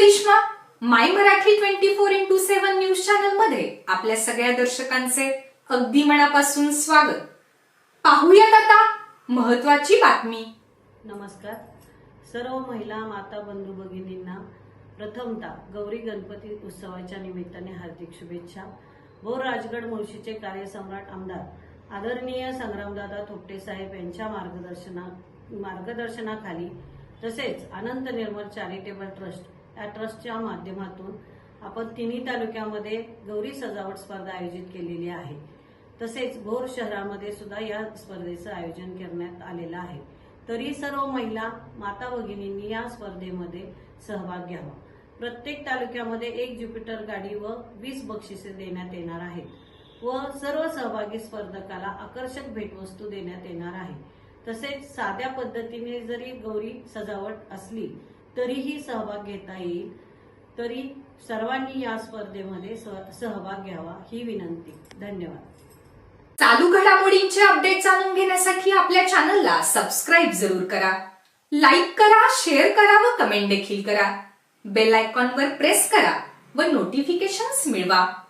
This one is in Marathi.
Karishma my Marathi twenty four into seven news चॅनलमध्ये आपल्या सगळ्या दर्शकांचे अगदी मनापासून स्वागत. पाहूयात आता महत्वाची बातमी. नमस्कार. सर्व महिला माता बंधू भगिनींना प्रथमतः गौरी गणपती उत्सवाच्या निमित्ताने हार्दिक शुभेच्छा. भोर राजगड मुळशीचे कार्यसम्राट आमदार आदरणीय संग्रामदादा थोपटे साहेब यांच्या मार्गदर्शना मार्गदर्शनाखाली तसेच अनंत निर्मल चॅरिटेबल ट्रस्ट या ट्रस्टच्या माध्यमातून आपण तिन्ही तालुक्यामध्ये गौरी सजावट स्पर्धा आयोजित केलेली आहे. तसेच भोर शहरामध्ये सुद्धा या स्पर्धेचं आयोजन करण्यात आलेलं आहे. तरी सर्व महिला माता भगिनींनी या स्पर्धेमध्ये सहभाग घ्यावा. प्रत्येक तालुक्यामध्ये एक ज्युपिटर गाडी व वीस बक्षिसे देण्यात येणार आहेत व सर्व सहभागी स्पर्धकाला आकर्षक भेटवस्तू देण्यात येणार आहे. तसेच साध्या पद्धतीने जरी गौरी सजावट असली तरीही सहभाग घेता येईल तरी सर्वांनी या स्पर्धेमध्ये सहभाग घ्यावा ही विनंती. धन्यवाद. चालू घडामोडींचे अपडेट जाणून घेण्यासाठी आपल्या चॅनलला सबस्क्राईब जरूर करा. लाईक करा शेअर करा व कमेंट देखील करा. बेल आयकॉनवर प्रेस करा व नोटिफिकेशन्स मिळवा.